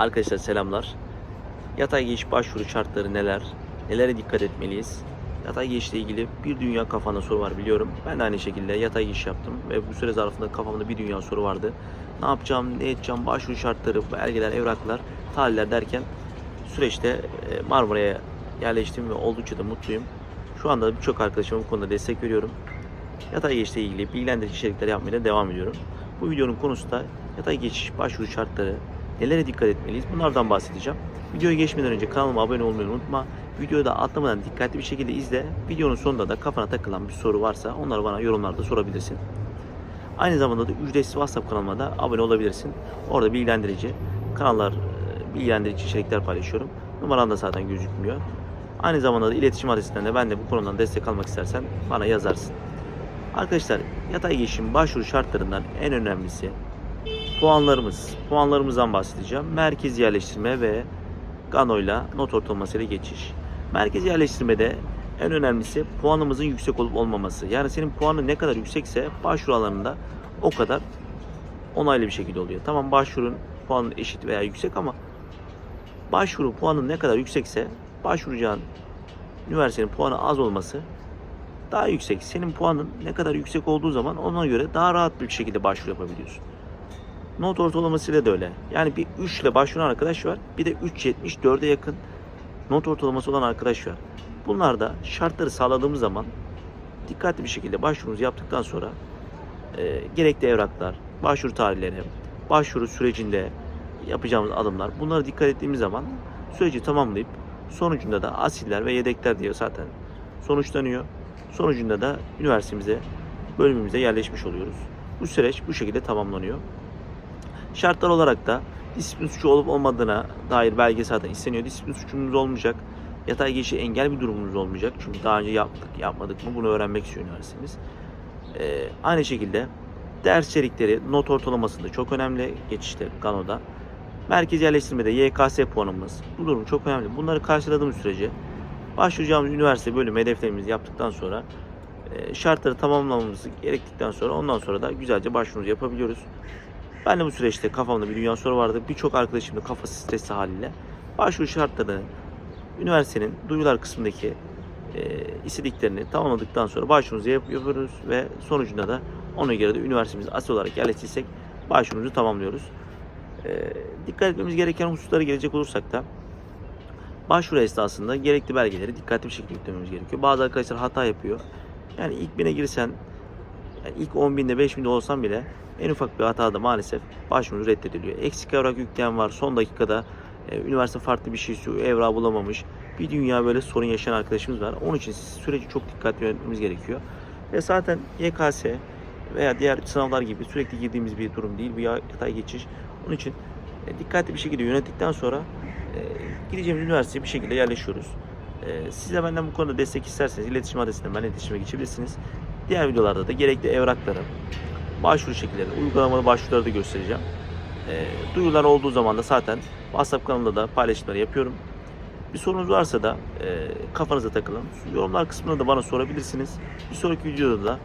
Arkadaşlar selamlar. Yatay geçiş başvuru şartları neler? Nelere dikkat etmeliyiz? Yatay geçişle ilgili bir dünya kafanda soru var biliyorum. Ben de aynı şekilde yatay geçiş yaptım ve bu süre zarfında kafamda bir dünya soru vardı. Ne yapacağım, ne edeceğim, başvuru şartları, belgeler, evraklar, tarihler derken süreçte e, Marmara'ya yerleştim ve oldukça da mutluyum. Şu anda birçok arkadaşıma bu konuda destek veriyorum. Yatay geçişle ilgili bilgilendirici içerikler yapmaya devam ediyorum. Bu videonun konusu da yatay geçiş başvuru şartları, nelere dikkat etmeliyiz bunlardan bahsedeceğim. Videoya geçmeden önce kanalıma abone olmayı unutma. Videoyu da atlamadan dikkatli bir şekilde izle. Videonun sonunda da kafana takılan bir soru varsa onları bana yorumlarda sorabilirsin. Aynı zamanda da ücretsiz WhatsApp kanalıma da abone olabilirsin. Orada bilgilendirici kanallar, e, bilgilendirici içerikler paylaşıyorum. Numaram da zaten gözükmüyor. Aynı zamanda da iletişim adresinden de ben de bu konudan destek almak istersen bana yazarsın. Arkadaşlar yatay geçişin başvuru şartlarından en önemlisi puanlarımız. Puanlarımızdan bahsedeceğim. Merkez yerleştirme ve Gano'yla not ortalamasıyla geçiş. Merkez yerleştirmede en önemlisi puanımızın yüksek olup olmaması. Yani senin puanın ne kadar yüksekse başvuru alanında o kadar onaylı bir şekilde oluyor. Tamam başvurun puanın eşit veya yüksek ama başvuru puanın ne kadar yüksekse başvuracağın üniversitenin puanı az olması daha yüksek. Senin puanın ne kadar yüksek olduğu zaman ona göre daha rahat bir şekilde başvuru yapabiliyorsun. Not ortalamasıyla da öyle. Yani bir 3 ile başvuran arkadaş var. Bir de 3.74'e yakın not ortalaması olan arkadaş var. Bunlar da şartları sağladığımız zaman dikkatli bir şekilde başvurumuzu yaptıktan sonra e, gerekli evraklar, başvuru tarihleri, başvuru sürecinde yapacağımız adımlar bunlara dikkat ettiğimiz zaman süreci tamamlayıp sonucunda da asiller ve yedekler diye zaten sonuçlanıyor. Sonucunda da üniversitemize, bölümümüze yerleşmiş oluyoruz. Bu süreç bu şekilde tamamlanıyor. Şartlar olarak da disiplin suçu olup olmadığına dair belge zaten isteniyor. Disiplin suçumuz olmayacak. Yatay geçişe engel bir durumunuz olmayacak. Çünkü daha önce yaptık, yapmadık mı bunu öğrenmek istiyor üniversitemiz. Ee, aynı şekilde ders içerikleri not ortalamasında çok önemli geçişte Gano'da. Merkez yerleştirmede YKS puanımız. Bu durum çok önemli. Bunları karşıladığımız sürece başvuracağımız üniversite bölümü hedeflerimizi yaptıktan sonra e, şartları tamamlamamız gerektikten sonra ondan sonra da güzelce başvurumuzu yapabiliyoruz. Ben de bu süreçte kafamda bir dünya soru vardı. Birçok arkadaşım da kafası stresli haliyle başvuru şartlarını üniversitenin duyurular kısmındaki e, istediklerini tamamladıktan sonra başvurumuzu yap- yapıyoruz ve sonucunda da ona göre de üniversitemiz asil olarak yerleştirsek başvurumuzu tamamlıyoruz. E, dikkat etmemiz gereken hususlara gelecek olursak da başvuru esnasında gerekli belgeleri dikkatli bir şekilde yüklememiz gerekiyor. Bazı arkadaşlar hata yapıyor. Yani ilk bine girsen yani ilk 10 binde 5 binde olsan bile en ufak bir hatada maalesef başvuru reddediliyor. Eksik evrak yükleyen var. Son dakikada e, üniversite farklı bir şey istiyor. Evrağı bulamamış. Bir dünya böyle sorun yaşayan arkadaşımız var. Onun için süreci çok dikkatli yönetmemiz gerekiyor. Ve zaten YKS veya diğer sınavlar gibi sürekli girdiğimiz bir durum değil. Bu yatay geçiş. Onun için e, dikkatli bir şekilde yönettikten sonra e, gideceğimiz üniversiteye bir şekilde yerleşiyoruz. E, siz de benden bu konuda destek isterseniz iletişim adresinden benimle iletişime geçebilirsiniz. Diğer videolarda da gerekli evrakları, başvuru şekilleri, uygulamalı başvuruları da göstereceğim. E, duyurular olduğu zaman da zaten WhatsApp kanalında da paylaşımları yapıyorum. Bir sorunuz varsa da e, kafanıza takılın. Yorumlar kısmında da bana sorabilirsiniz. Bir sonraki videoda da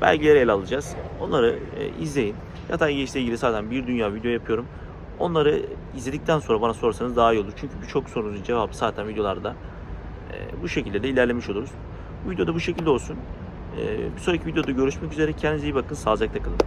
belgeleri ele alacağız. Onları e, izleyin. Yatay geçişle ilgili zaten bir dünya video yapıyorum. Onları izledikten sonra bana sorsanız daha iyi olur. Çünkü birçok sorunuzun cevabı zaten videolarda. E, bu şekilde de ilerlemiş oluruz. Bu videoda bu şekilde olsun. E, bir sonraki videoda görüşmek üzere. Kendinize iyi bakın. Sağlıcakla kalın.